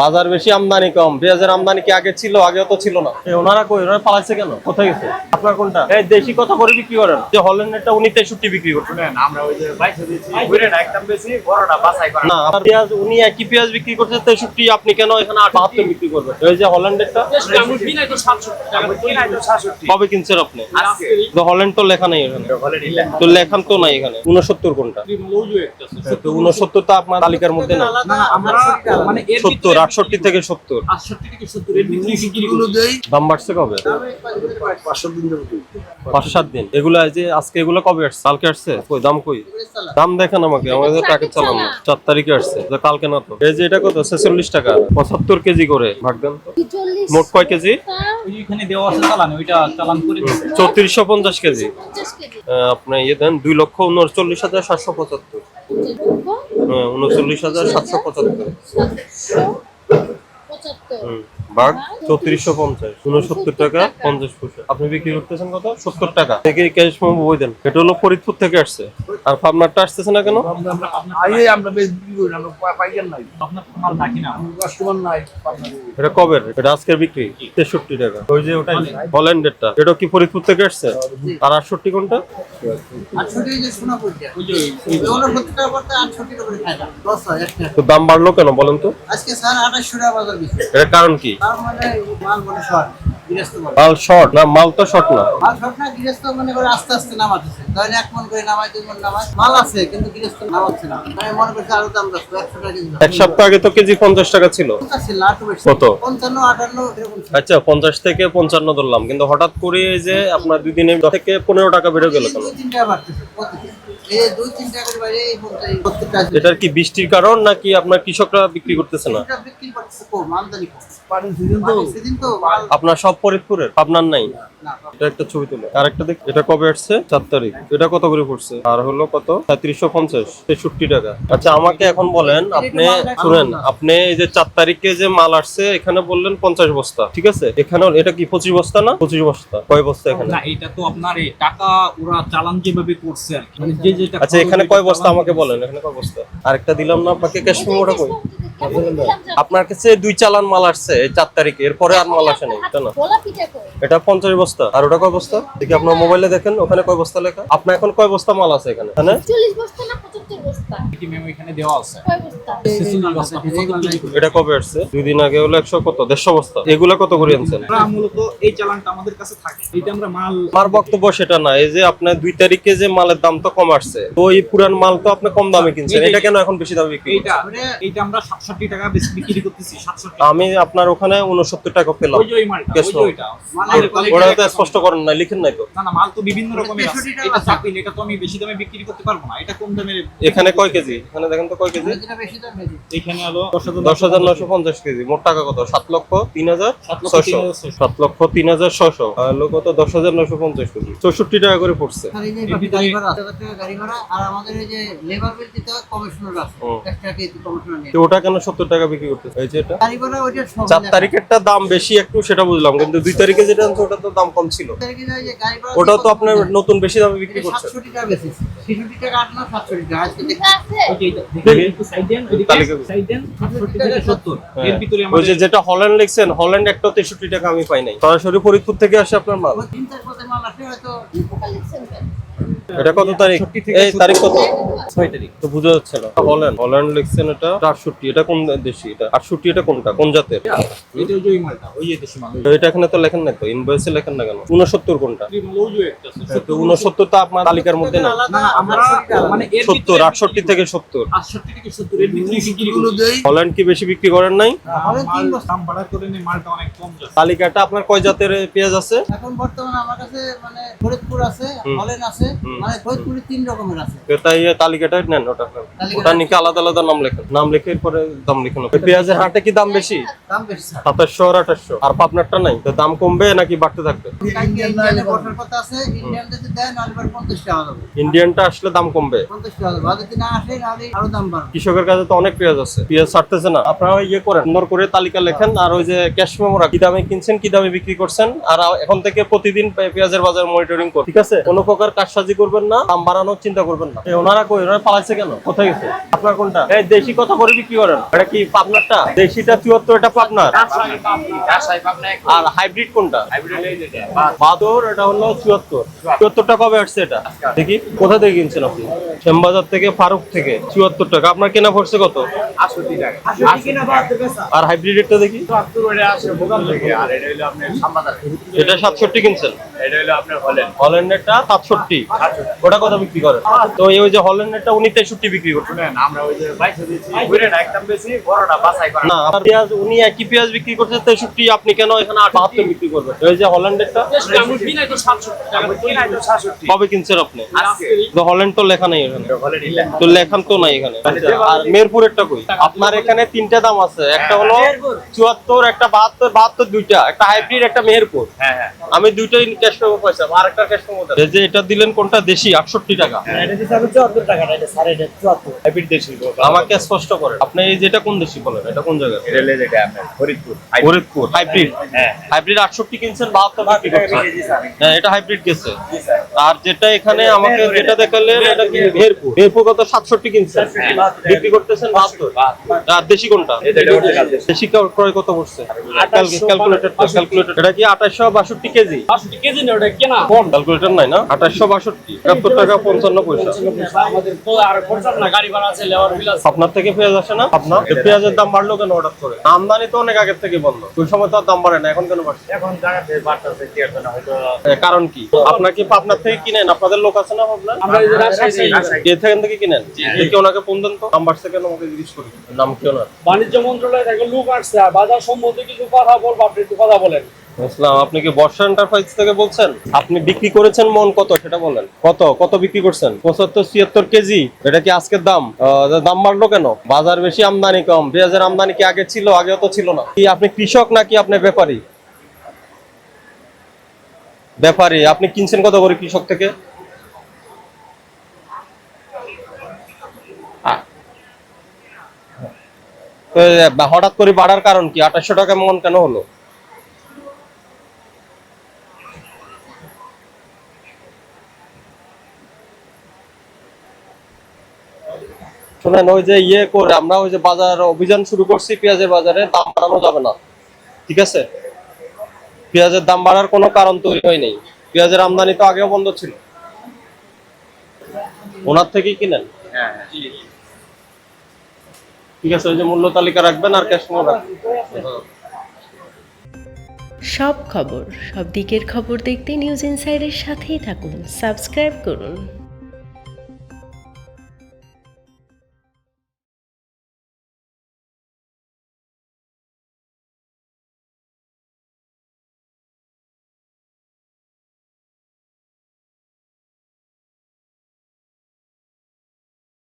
বাজার বেশি আমদানি কম পেঁয়াজের আমদানি কি আগে ছিল? আগে তো ছিল না। ওনারা কই? ওনারা পালাইছে কেন? কোথায় গেছে? আপনার কোনটা? এই দেশি কত করে বিক্রি করেন। যে হল্যান্ডেরটা উনি তেষট্টি বিক্রি করছেন আমরা ওই যে একদম বেশি, বড়টা বাছাই করা। না আপনার পেঁয়াজ উনি একই পেঁয়াজ বিক্রি করছে তেষট্টি আপনি কেন এখানে বাহাত্তর বিক্রি করবেন? এই যে হল্যান্ডেরটা? আমরা কিনাই তো 67 কবে কিনছেন আপনি? আজকে। তো হল্যান্ড তো লেখা নেই এখানে। তো লেখান তো নাই এখানে। উনসত্তর কোনটা? তো উনসত্তর তো আপনার তালিকার মধ্যে না মানে সত্তর আটষট্টি থেকে সত্তর। 68 থেকে 70 এর ভিতরে বিক্রি করি। দাম বাড়ছে কবে? পাঁচ সাত দিন। এগুলো যে আজকে এগুলো কবে আসছে? কালকে আসছে? কই দাম কই? দাম দেখেন আমাকে। আমাদের প্যাকেট চালানো। চার তারিখে আসছে। তো কালকে না তো। এই যে এটা কত? ছেচল্লিশ টাকা। পঁচাত্তর কেজি করে। ভাগ দেন তো। মোট কয় কেজি? ওই এখানে দেওয়া আছে চালান, ওইটা চালান করে দিছে। চৌত্রিশশো পঞ্চাশ কেজি। আহ, আপনি ইয়ে দেন দুই লক্ষ উনচল্লিশ হাজার সাতশো পঁচাত্তর। হ্যাঁ উনচল্লিশ হাজার সাতশো পঁচাত্তর। চৌত্রিশশো পঞ্চাশ উনসত্তর টাকা পঞ্চাশ পয়সা। আপনি বিক্রি করতেছেন কত? সত্তর টাকা। থেকে ক্যাশ মোমো বই দেন। এটা হলো ফরিদপুর থেকে আসছে। আর আসতেছে না কেন? এটা কবে এটা আজকের বিক্রি তেষট্টি টাকা। ওই যে ওটাই হল্যান্ডেরটা এটা কি ফরিদপুর থেকে আসছে? আর আটষট্টি কোনটা? তো দাম বাড়লো কেন বলেন তো? আজকে স্যার আঠাশশো টাকা বাজার বেশি এটার কারণ কি? মানে মাল মানে শর্ট মাল। শর্ট না মাল তো শর্ট না? মাল শর্ট না গৃহস্থ মনে করে আস্তে আস্তে নামাতেছে। ধরেন এক মন করে নামাই দুই মন নামায় মাল আছে কিন্তু গৃহস্থ নামাচ্ছে না। আমি মনে করছি আরও দাম রাখব একশো টাকা কেজি এক সপ্তাহ আগে তো কেজি পঞ্চাশ টাকা ছিল। কত? পঞ্চান্ন আটান্ন এরকম আচ্ছা পঞ্চাশ থেকে পঞ্চান্ন ধরলাম কিন্তু হঠাৎ করে এই যে আপনার দুই দিনে থেকে পনেরো টাকা বেড়ে গেল কেন? দুই তিন টাকা বাড়তেছে এটার কি বৃষ্টির কারণ নাকি আপনার কৃষকরা বিক্রি করতেছে না? আপনার সব ফরিদপুরের আপনার নাই? এটা একটা ছবি তুলে। আর একটা দেখ এটা কবে আসছে? চার তারিখ। এটা কত করে পড়ছে? আর হলো কত? সাঁত্রিশশো পঞ্চাশ তেষট্টি টাকা। আচ্ছা আমাকে এখন বলেন আপনি শুনেন আপনি এই যে চার তারিখে যে মাল আসছে এখানে বললেন পঞ্চাশ বস্তা ঠিক আছে? এখানে এটা কি পঁচিশ বস্তা না? পঁচিশ বস্তা কয় বস্তা এখানে? না এটা তো আপনার টাকা ওরা চালান যেভাবে করছে আর কি। যেটা আচ্ছা এখানে কয় বস্তা আমাকে বলেন এখানে কয় বস্তা? আরেকটা দিলাম না আপনাকে ক্যাশ ওটা কই? আপনার কাছে দুই চালান মাল আসছে এই চার তারিখে এরপরে আর মাল আসে নাই তাই না? এটা পঞ্চাশ বস্তা। আর ওটা কয় বস্তা? দেখি আপনার মোবাইলে দেখেন ওখানে কয় বস্তা লেখা? আপনার এখন কয় বস্তা মাল আছে এখানে? এখানে? চল্লিশ বস্তা না পঁচাত্তর বস্তা? কি ম্যাম এখানে দেওয়া আছে। কয় বস্তা? এটা কবে আসছে? দুই দিন আগে হলো একশো কত? দেড়শো বস্তা। এগুলা কত করে আনছেন? মূলত এই চালানটা আমাদের কাছে থাকে। এইটা আমরা মাল আমার বক্তব্য সেটা না এই যে আপনার দুই তারিখে যে মালের দাম তো কম আসছে তো এই পুরান মাল তো আপনি কম দামে কিনছেন। এটা কেন এখন বেশি দামে বিক্রি এইটা করছেন? আমরা সাতষট্টি টাকা বিক্রি করতেছি সাতষট্টি আমি আপনার ওখানে উনসত্তর টাকা পেলাম। ওটা তো স্পষ্ট করেন না লিখেন নাই তো। না না মাল তো বিভিন্ন রকমের আছে। এটা চাপিল এটা তো আমি বেশি দামে বিক্রি করতে পারব না। এটা কম দামের এখানে কয় কেজি? এখানে দেখেন তো কয় কেজি? দশ হাজার নশো পঞ্চাশ কেজি। মোট টাকা কত? সাত লক্ষ তিন হাজার সাত লক্ষ ছশো তিন হাজার ছশো। সাত লক্ষ তিন হাজার ছশো হলো কত? দশ হাজার নশো পঞ্চাশ কেজি। চৌষট্টি টাকা করে পড়ছে। হয় ওটা কেন সত্তর টাকা বিক্রি করতেছে? এই যে এটা। গাড়ি ভাড়া ওইটা সব চার তারিখেরটা দাম বেশি একটু সেটা বুঝলাম। কিন্তু দুই তারিখে যেটা আনছে ওটা তো দাম কম ছিল। তারিখে যায় যে গাড়ি ভাড়া ওটাও তো আপনার নতুন বেশি দামে বিক্রি করছে। টাকা টাকা আট না সাতষট্টি টাকা। আজকে দেখি। আছে ওই যে এটা, দেখেন, দেখি। একটু side দেন, ওইদিকে তালিকা করি। side দেন, 68 থেকে 70 এর ভিতরে ওই আমাদের যে যেটা হল্যান্ড লিখছেন হল্যান্ড একটা তেষট্টি টাকা আমি পাই নাই সরাসরি ফরিদপুর থেকে আসে আপনার মাল এটা কত তারিখ? 68 থেকে এই তারিখ কত? ছয় তারিখ। তো বোঝা যাচ্ছে না। হল্যান্ড হল্যান্ড লিখছেন এটা আটষট্টি। এটা কোন দেশি? এটা আটষট্টি এটা কোনটা? কোন জাতের? এটা এখানে তো লেখেন না তো ইনভয়েসে লেখেন না কেন? উনসত্তর কোনটা? উনসত্তর তো আপনার তালিকার মধ্যে না মানে সত্তর আটষট্টি থেকে সত্তর। 68 থেকে 70 এর ভিতরে বিক্রি করি দেই। হল্যান্ড কি বেশি বিক্রি করেন নাই? তালিকাটা আপনার কয় জাতের পেঁয়াজ আছে? এখন বর্তমানে আমার কাছে মানে ফরিদপুর আছে। মানে ফরিদপুরে তিন রকমের আছে। এটা ইয়ে তালিকাটা নেন ওটা ওটা নিকে আলাদা আলাদা নাম লেখেন। নাম লিখে পরে দাম লিখেন পেঁয়াজের হাটে কি দাম বেশি? দাম বেশি স্যার। সাতাশশো আর আঠাশশো। আর পাবনারটা নাই? তো দাম কমবে নাকি বাড়তে থাকবে? ইন্ডিয়ানে বসার কথা আছে ইন্ডিয়ান যদি দেয় নাহলে পরে টাকা দেবো ইন্ডিয়ানটা আসলে দাম কমবে। পঞ্চাশ টাকা দেবো যদি না আসে নাহলে আরও দাম বাড়বে। কৃষকের কাছে তো অনেক পেঁয়াজ আছে। পেঁয়াজ ছাড়তেছে না। আপনারা ইয়ে করেন সুন্দর করে তালিকা লেখেন। আর ওই যে ক্যাশ মেমোরা কি দামে কিনছেন কি দামে বিক্রি করছেন? আর এখন থেকে প্রতিদিন পেঁয়াজের বাজার মনিটরিং করুন। ঠিক আছে? কোনো প্রকার কারসাজি করবেন না দাম বাড়ানোর চিন্তা করবেন না। ওনারা কই ওনারা পালাইছে কেন? কোথায় গেছে? আপনার কোনটা? এই দেশি কত করে বিক্রি করেন। এটা কি পাবনারটা? দেশিটা চুয়াত্তর এটা পাবনার? আর হাইব্রিড কোনটা? বাদর এটা হলো চুয়াত্তর। চুয়াত্তর কবে আসছে এটা? দেখি কোথা থেকে কিনছেন আপনি? শ্যামবাজার থেকে ফারুক থেকে চুয়াত্তর টাকা। আপনার কেনা পড়ছে কত? আর হাইব্রিডেরটা দেখি। এটা সাতষট্টি কিনছেন। এটা হলো আপনার হল্যান্ড। হল্যান্ডেরটা সাতষট্টি। ওটা কত বিক্রি করেন তো এই ওই যে হল্যান্ডেরটা উনি তেষট্টি বিক্রি করছেন না আপনার পেঁয়াজ উনি একই পেঁয়াজ বিক্রি করছে তেষট্টি আপনি কেন এখানে বাহাত্তর বিক্রি করবেন? ওই যে হল্যান্ডেরটা কবে কিনছেন আপনি? তো হল্যান্ড তো লেখা নেই এখানে। তো লেখান তো নাই এখানে। আর মেরপুরেরটা কই? আপনার এখানে তিনটা দাম আছে। একটা হলো চুয়াত্তর একটা বাহাত্তর বাহাত্তর দুইটা। একটা হাইব্রিড একটা মেহেরপুর আমি দুইটাই ক্যাশ পাবো পয়সা আর একটা ক্যাশ পাবো যে এটা দিলেন কোনটা? দেশি আটষট্টি টাকা। আমাকে স্পষ্ট করে আপনি যেটা কোন দেশি বলেন এটা কোন জায়গা ফরিদপুর। হাইব্রিড। হাইব্রিড আটষট্টি কিনছেন বাহাত্তর হ্যাঁ এটা হাইব্রিড গেছে। আর যেটা এখানে আমাকে যেটা দেখালেন এটা কি মেহেরপুর মেহেরপুর কত? সাতষট্টি কিনছেন। বিক্রি করতেছেন বাহাত্তর। আর দেশি কোনটা? দেশি ক্রয় কত পড়ছে? ক্যালকুলেটর ক্যালকুলেটর এটা কি আঠাশশো বাষট্টি কেজি? ক্যালকুলেটর নাই না? আঠাশশো বাষট্টি। একাত্তর টাকা পঞ্চান্ন পয়সা। আপনার থেকে পেঁয়াজ আসে না? আপনার পেঁয়াজের দাম বাড়লো কেন হঠাৎ করে? আমদানি তো অনেক আগের থেকে বন্ধ। ওই সময় তো দাম বাড়ে না এখন কেন বাড়ছে? কারণ কি? আপনার কি পাবনার থেকে কিনেন? আপনাদের লোক আছে না থেকে থেকে কিনেন? দেখি ওনাকে ফোন দেন তো? নাম বাড়ছে কেন? আমাকে জিজ্ঞেস করি। নাম কি ওনার? বাণিজ্য মন্ত্রণালয় থেকে লোক আসছে আর বাজার সম্বন্ধে কিছু কথা বলব আপনি একটু কথা বলেন। ইসলাম আপনি কি বর্ষা এন্টারপ্রাইজ থেকে বলছেন? আপনি বিক্রি করেছেন মন কত, সেটা বলেন। কত? কত বিক্রি করছেন? পঁচাত্তর, ছিয়াত্তর কেজি। এটা কি আজকের দাম? দাম বাড়লো কেন? বাজার বেশি আমদানি কম। পেঁয়াজের আমদানি কি আগে ছিল? আগেও তো ছিল না। কি আপনি কৃষক নাকি আপনি ব্যাপারী? ব্যাপারী, আপনি কিনছেন কত করে কৃষক থেকে? হঠাৎ করে বাড়ার কারণ কি? আঠাশশো টাকা মন কেন হলো? শোনেন ওই যে ইয়ে করে আমরা ওই যে বাজার অভিযান শুরু করছি পেঁয়াজের বাজারে দাম বাড়ানো যাবে না। ঠিক আছে? পেঁয়াজের দাম বাড়ার কোনো কারণ তৈরি হয়নি পেঁয়াজের আমদানি তো আগেও বন্ধ ছিল। ওনার থেকেই কিনেন? ঠিক আছে ওই যে মূল্য তালিকা রাখবেন আর ক্যাশ রাখবেন। হ্যাঁ। সব খবর সব দিকের খবর দেখতে নিউজ ইনসাইডের সাথেই থাকুন। সাবস্ক্রাইব করুন।